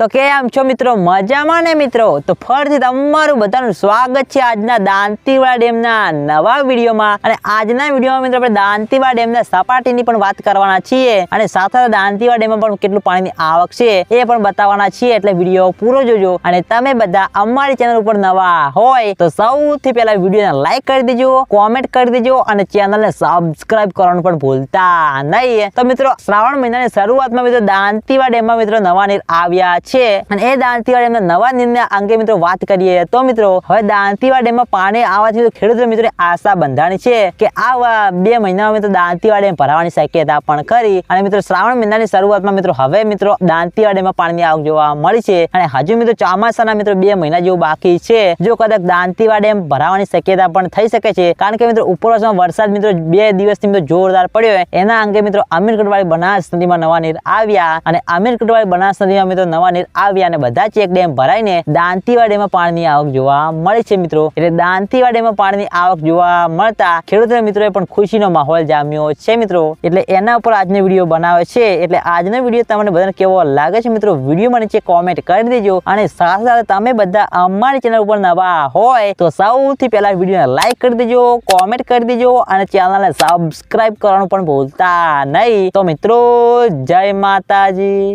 તો કેમ છો મિત્રો? મજામાં ને મિત્રો? તો ફરીથી તમારું બધાનું સ્વાગત છે આજના દાંતીવાડા ડેમના નવા વિડીયોમાં. અને આજના વિડીયોમાં મિત્રો આપણે દાંતીવાડા ડેમના સપાટીની પણ વાત કરવાના છીએ. અને સાથે દાંતીવાડા ડેમમાં પણ કેટલું પાણીની આવક છે એ પણ બતાવવાના છીએ. એટલે વીડિયો પૂરો જોજો. અને તમે બધા અમારી ચેનલ ઉપર નવા હોય તો સૌથી પહેલા વિડીયોને લાઈક કરી દેજો કોમેન્ટ કરી દેજો અને ચેનલને સબસ્ક્રાઇબ કરવાનું પણ ભૂલતા નહીં. તો મિત્રો, શ્રાવણ મહિનાની શરૂઆતમાં મિત્રો દાંતીવાડા ડેમમાં મિત્રો નવા નીર આવ્યા છે. અને એ દાંતીવાડ ડેમના નવા નિર્ણય અંગે મિત્રો વાત કરીએ તો મિત્રો, હવે દાંતીવાડ ડેમમાં પાણી આવવાથી ખેડૂતો મિત્રો આશા બંધાણી છે કે આ બે મહિનામાં મિત્રો દાંતીવાડ ડેમ ભરાવાની શક્યતા પણ ખરી. અને મિત્રો શ્રાવણ મહિનાની શરૂઆતમાં મિત્રો હવે મિત્રો દાંતીવાડ ડેમમાં પાણીની આવક જોવા મળી છે. અને હજુ મિત્રો ચોમાસાના મિત્રો બે મહિના જેવું બાકી છે. જો કદાચ દાંતીવાડ ડેમ ભરાવાની શક્યતા પણ થઈ શકે છે. કારણ કે મિત્રો ઉપરવાસમાં વરસાદ મિત્રો બે દિવસથી મિત્રો જોરદાર પડ્યો એના અંગે મિત્રો અમીરગઢવાળી બનાસ નદીમાં નવા નીર આવ્યા. અને અમીરગઢવાળી બનાસ નદીમાં મિત્રો નવા નીર આવ્યા અને બધા ચેક ડેમ ભરાઈને દાંતીવા ડેમમાં પાણીની આવક જોવા મળે છે મિત્રો. એટલે દાંતીવા ડેમમાં પાણીની આવક જોવા મળતા ખેડૂતો મિત્રોએ પણ ખુશીનો માહોલ જામ્યો છે મિત્રો. એટલે એના ઉપર આજનો વીડિયો બનાવે છે. એટલે આજનો વીડિયો તમને બધાને કેવો લાગે છે મિત્રો, વીડિયો મને છે કોમેન્ટ કરી દેજો. અને સાથે સાથે તમે બધા અમારી ચેનલ ઉપર નવા હોય તો સૌથી પહેલા વિડીયોને લાઈક કરી દેજો કોમેન્ટ કરી દેજો અને ચેનલને સબસ્ક્રાઇબ કરવાનું પણ ભૂલતા નહીં. તો મિત્રો, જય માતાજી.